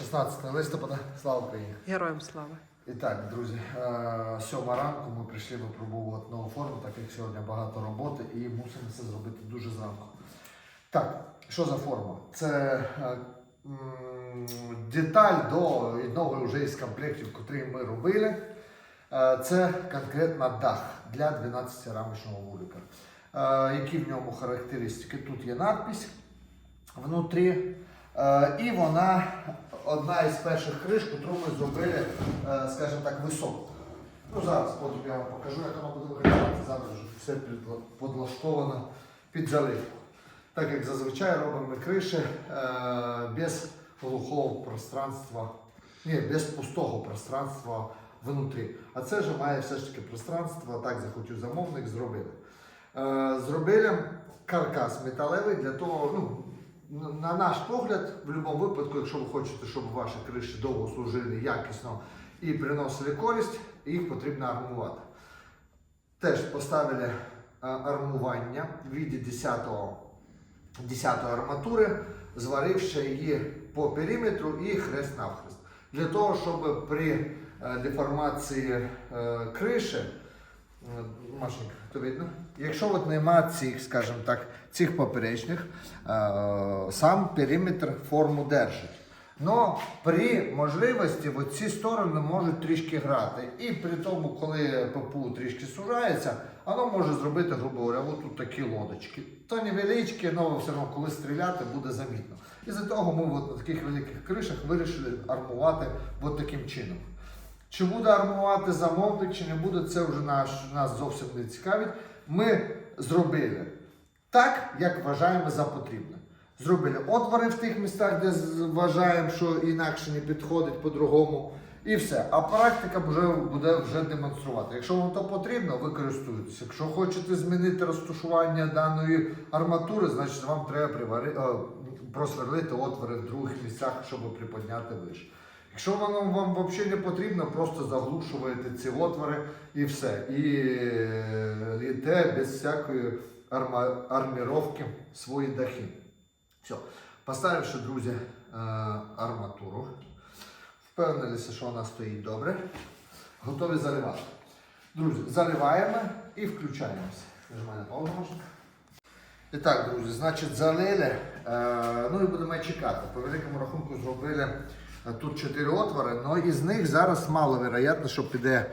Друзі, вітаю! 16 листопада, слава Україні! Героям слава. І так, друзі, е, сьома ранку ми прийшли випробовувати нову форму, так як сьогодні багато роботи і мусимо це зробити дуже зранку. Так, що за форма? Це е, деталь до одного вже із комплектів, котрі ми робили. Е, Це конкретно дах для 12 рамочного вулика. Які в ньому характеристики? Тут є надпись внутрі. І вона одна із перших криш, яку ми зробили, е, скажімо так, високо. Ну, зараз потім я вам покажу, як воно буде виглядати. Зараз вже все подлаштовано під заливку. Так як зазвичай робимо ми криші е, без глухого пространства, ні, без пустого пространства внутрі. А це вже має все ж таки пространство, так захотів замовник, зробили. Е, Зробили каркас металевий для того, ну, на наш погляд, в будь-якому випадку, якщо ви хочете, щоб ваші криші довго служили якісно і приносили користь, їх потрібно армувати. Теж поставили армування в віді 10 10 арматури, зваривши її по периметру і хрест навхрест. Для того, щоб при е, деформації е, криші, е, Машенька, то видно? Якщо от нема цих, скажімо так, цих поперечних, е, сам периметр форму держить. Но при можливості ці сторони можуть трішки грати. І при тому, коли ППУ трішки сужається, воно може зробити, грубо говоря, тут такі лодочки. То невеличкі, але все одно, коли стріляти, буде замітно. І за того ми от на таких великих кришах вирішили армувати от таким чином. Чи буде армувати замовник, чи не буде, це вже наш, нас зовсім не цікавить. Ми зробили так, як вважаємо за потрібне. Зробили отвори в тих містах, де вважаємо, що інакше не підходить по-другому. І все. А практика вже буде вже демонструвати. Якщо вам то потрібно, ви. Якщо хочете змінити розташування даної арматури, значить вам треба привари, е, просверлити отвори в других місцях, щоб приподняти вище. Якщо воно вам взагалі не потрібно, просто заглушуєте ці отвори і все. І е, йде без всякої арміровки свої дахи. Все. Поставивши, друзі, е, арматуру, впевнилися, що вона стоїть добре. Готові заливати. Друзі, заливаємо і включаємося. Нажимаємо паузу. І так, друзі, значить, залили. Е, ну і будемо чекати. По великому рахунку зробили е, тут 4 отвори, але із них зараз маловероятно, що піде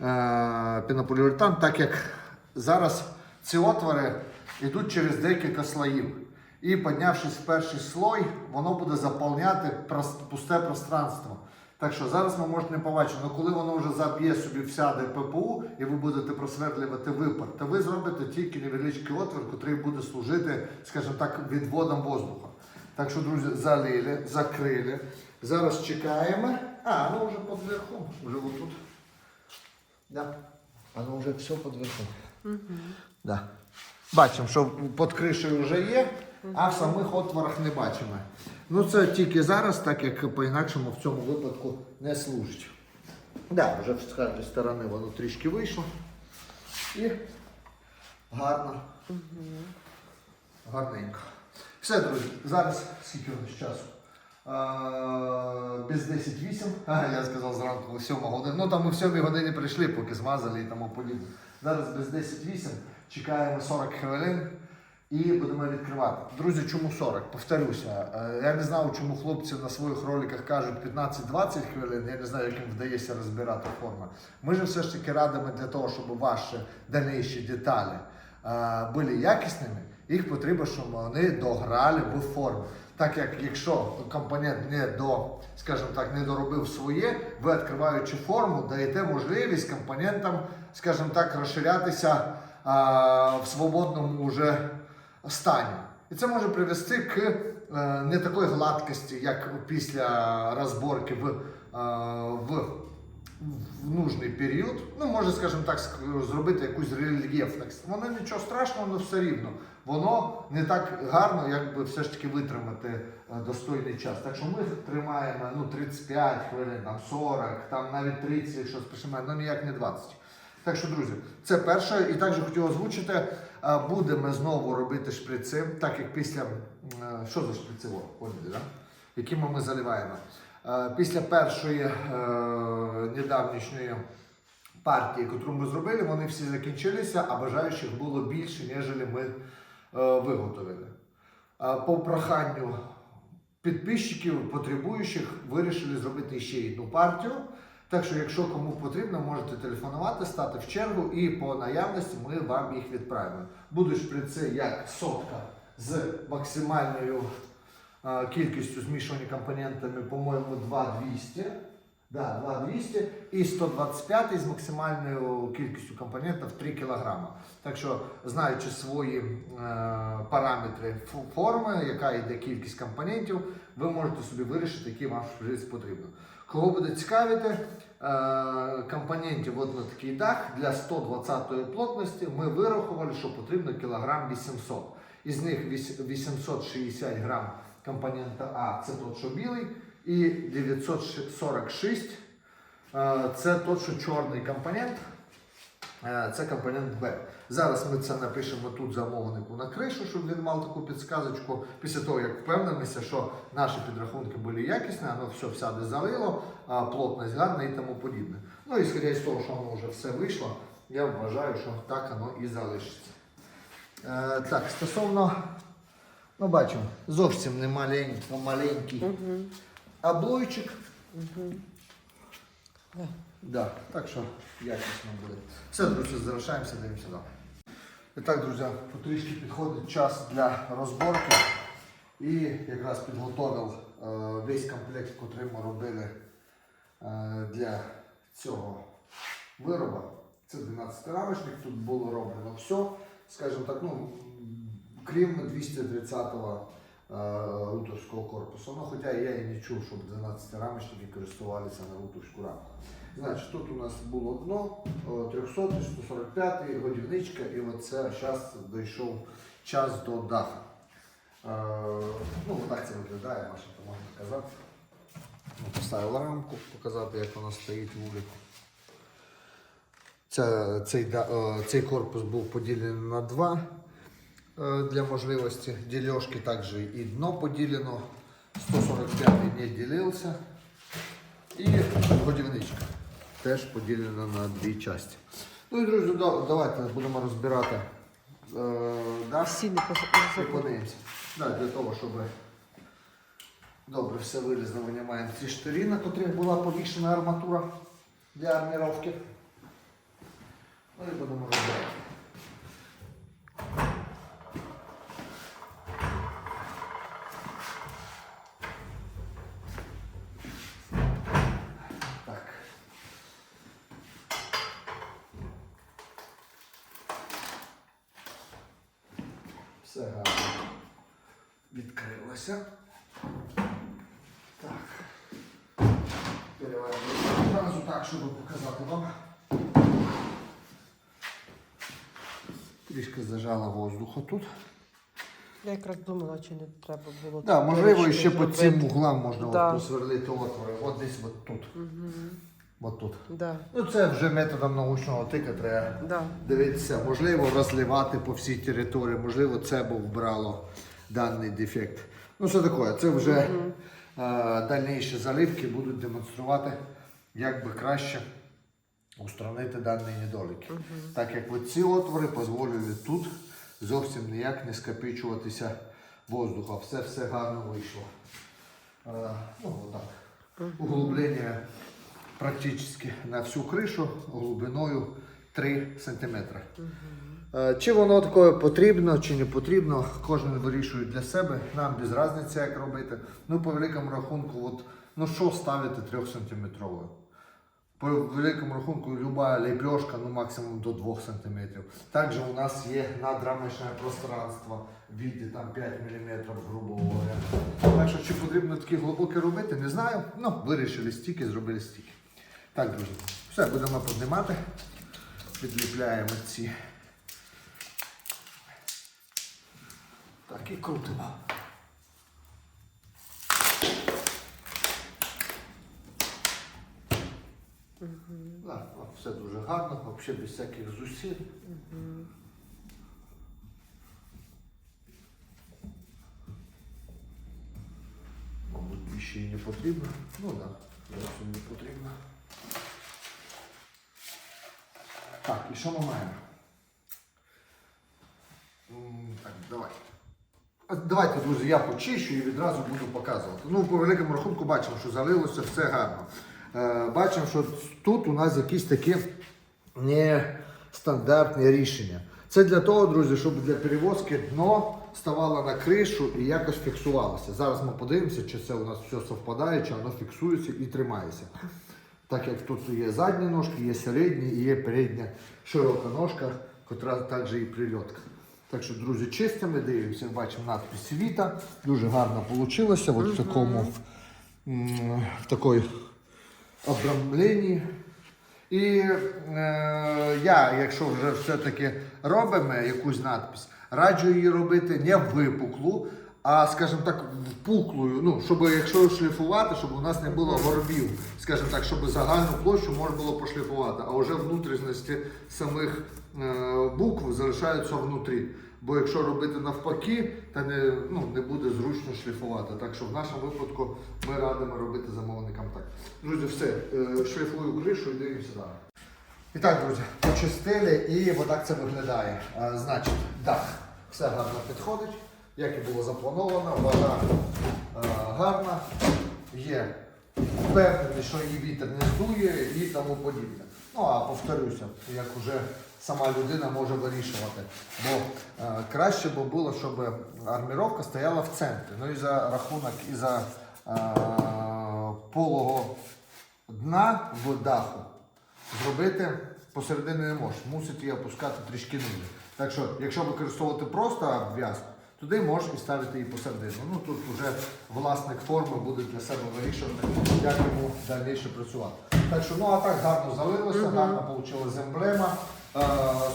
е, пінополіуретан, так як зараз ці отвори йдуть через декілька слоїв. І піднявшись в перший слой, воно буде заповняти пусте пространство. Так що зараз ми можете не побачити, але коли воно вже заб'є собі всяде ППУ і ви будете просверлювати випар, то ви зробите тільки невеличкий отвір, який буде служити, скажімо так, відводом воздуха. Так що, друзі, залили, закрили. Зараз чекаємо. А, ну вже під верхом, вже отут. Да. Воно вже все під верхом. Да. Бачимо, що під кришею вже є, а в самих отворах не бачимо. Ну це тільки зараз, так як по-інакшому в цьому випадку не служить. Да, вже з кожної сторони воно трішки вийшло. І гарно. Гарненько. Все, друзі, зараз скільки у нас часу? Без 10-8. Я сказав зранку 7 година. Ну там ми в 7 годині прийшли, поки змазали і тому подібне. Зараз без 10-8. Чекаємо 40 хвилин і будемо відкривати. Друзі, чому 40? Повторюся. е, Я не знав, чому хлопці на своїх роликах кажуть 15-20 хвилин. Я не знаю, як їм вдається розбирати форми. Ми ж все ж таки радимо для того, щоб ваші дальніші деталі е, були якісними, їх потрібно, щоб вони дограли в формі. Так як якщо компонент не до, скажімо так, не доробив своє, ви відкриваючи форму, даєте можливість компонентам, скажімо так, розширятися а, в свободному вже стані. І це може привести к е, не такої гладкості, як після розборки в, е, в в нужний період, ну може, скажімо так, зробити якусь рельєфність. Воно нічого страшного, але все рівно. Воно не так гарно, як би все ж таки витримати е, достойний час. Так що ми тримаємо ну, 35 хвилин, там 40, там навіть 30, якщо спішимо, ну ніяк не 20. Так що, друзі, це перше. І також хотів озвучити, е, будемо знову робити шприци, так як після. е, Що за шприцево? Якими ми заливаємо. Е, Після першої е, недавнішньої партії, яку ми зробили, вони всі закінчилися, а бажаючих було більше, ніж ми е, виготовили. По проханню підписчиків, потребуючих, вирішили зробити ще одну партію. Так що, якщо кому потрібно, можете телефонувати, стати в чергу і по наявності ми вам їх відправимо. Будуть шприци як сотка з максимальною кількістю змішувані компонентами, по-моєму, 2200. Да, 2200 і 125 з максимальною кількістю компонентів 3 кг. Так що, знаючи свої е, параметри форми, яка йде кількість компонентів, ви можете собі вирішити, який вам шприц потрібно. Кого буде цікавити, е, компонентів от на такий дах для 120 плотності ми вирахували, що потрібно кілограм 800. Із них 860 грам компонента А це тот, що білий, і 946 е, це тот, що чорний компонент. Е, Це компонент Б. Зараз ми це напишемо тут замовнику на кришу, щоб він мав таку підсказочку. Після того, як впевнимося, що наші підрахунки були якісні, воно все всяде залило, плотність гарна і тому подібне. Ну і сходя з того, що воно вже все вийшло, я вважаю, що так воно і залишиться. Е, так, стосовно, ну бачимо, зовсім не маленький, маленький облойчик. Да. Да, так що якісно буде. Все, друзі, залишаємося, дивимося далі. І так, друзі, потрішки підходить час для розборки. І якраз підготовив е, весь комплект, який ми робили е, для цього вироба. Це 12 рамочник, тут було роблено все, скажімо так, ну, крім 230-го е, руторського корпусу. Ну, хоча я і не чув, щоб 12 рамочники користувалися на руторську рамку. Значить, тут у нас було дно, о, 300, 145-й, годівничка, і оце зараз дійшов час до даха. Е, ну, отак це виглядає, Маша, то можна казати. Ну, Поставив рамку, показати, як вона стоїть вулику. Це, цей, е, цей корпус був поділений на два е, для можливості дільошки. Також і дно поділено. 145 не ділився. І годівничка теж поділена на дві частини. Ну і друзі, давайте будемо розбирати е. Сіни подивимося. Да, для того, щоб добре все вилізло, винімаємо ці штирі, на котрих була повішена арматура для арміровки. Ну і будемо Все гарно відкрилося. Так. Переваємо одразу так, щоб показати вам. Трішки зажала воздуху тут. Я якраз думала, чи не треба було. Да, можливо, ще по цим углам можна Да. от просверлити отвори. От десь от тут. От тут. Да, Ну це вже методом научного тика треба да. дивитися. Можливо, розливати по всій території, можливо, це б вбрало даний дефект. Ну, що таке? Це вже е, дальніші заливки будуть демонструвати, як би краще устранити дані недоліки. Так як от ці отвори дозволили тут зовсім ніяк не скопичуватися воздуха. Все все гарно вийшло. Е, ну, отак. Углублення практично на всю кришу глибиною 3 см. Е, Чи воно таке потрібно, чи не потрібно, кожен вирішує для себе. Нам без різниці, як робити. Ну, по великому рахунку, от, ну що ставити 3 см? По великому рахунку, люба лепешка, ну максимум до 2 см. Також у нас є надрамочне пространство в віді там 5 мм, грубо говоря. Так що чи потрібно такі глибокі робити, не знаю. Ну, вирішили стільки, зробили стільки. Так, друзі, все, будемо піднімати. Підліпляємо ці. Так і крутимо. Да, от все дуже гарно, взагалі без всяких зусиль. Мабуть, більше її не потрібно. Ну так, зовсім не потрібно. Так, і що ми маємо? Так, давай. Давайте, друзі, я почищу і відразу буду показувати. Ну, по великому рахунку бачимо, що залилося все гарно. Е, бачимо, що тут у нас якісь такі нестандартні рішення. Це для того, друзі, щоб для перевозки дно ставало на кришу і якось фіксувалося. Зараз ми подивимося, чи це у нас все совпадає, чи воно фіксується і тримається. Так як тут є задні ножки, є середні і є передня широка ножка, котра також і прильотка. Так що, друзі, чистимо, дивимося, бачимо надпись Віта. Дуже гарно вийшло. От в такому в такої обрамленні. І е, я, якщо вже все-таки робимо якусь надпись, раджу її робити не випуклу, а, скажімо так, впуклою. Ну, щоб якщо шліфувати, щоб у нас не було горбів, скажімо так, щоб загальну площу можна було пошліфувати, а вже внутрішності самих е, букв залишаються внутрі. Бо якщо робити навпаки, то не, ну, не буде зручно шліфувати. Так що в нашому випадку ми радимо робити замовникам так. Друзі, все, е, шліфую кришу і дивимося далі. І так, друзі, почистили і отак це виглядає. Е, Значить, дах. Все гарно підходить, як і було заплановано, вага е, гарна, є впевнений, що її вітер не здує і тому подібне. Ну а повторюся, як вже сама людина може вирішувати. Бо е, краще б було, щоб арміровка стояла в центрі. Ну і за рахунок і за е, полого дна в даху зробити посередині не можеш. Мусить її опускати трішки ниже. Так що, якщо використовувати просто обв'язку, туди можеш і ставити її посередину. Ну тут вже власник форми буде для себе вирішувати, як йому далі працювати. Так що, ну а так гарно залилося, гарно вийшла емблема, е,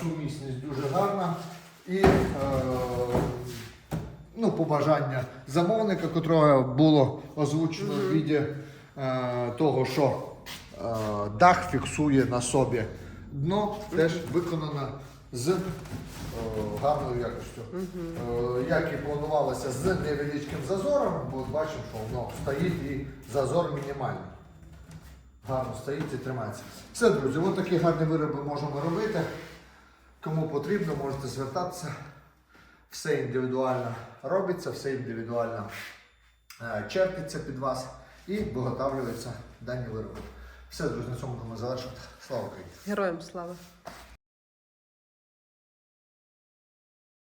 сумісність дуже гарна. І е, ну, побажання замовника, котрого було озвучено в віді е, того, що е, дах фіксує на собі дно, теж виконано з е, гарною якістю. Е, як і планувалося з невеличким зазором, бо бачимо, що воно стоїть і зазор мінімальний. Гарно стоїть і тримається. Все, друзі, ось такі гарні вироби можемо робити. Кому потрібно, можете звертатися. Все індивідуально робиться, все індивідуально е, чертиться під вас і виготовлюються дані вироби. Все, друзі, на цьому будемо завершувати. Слава Україні! Героям слава.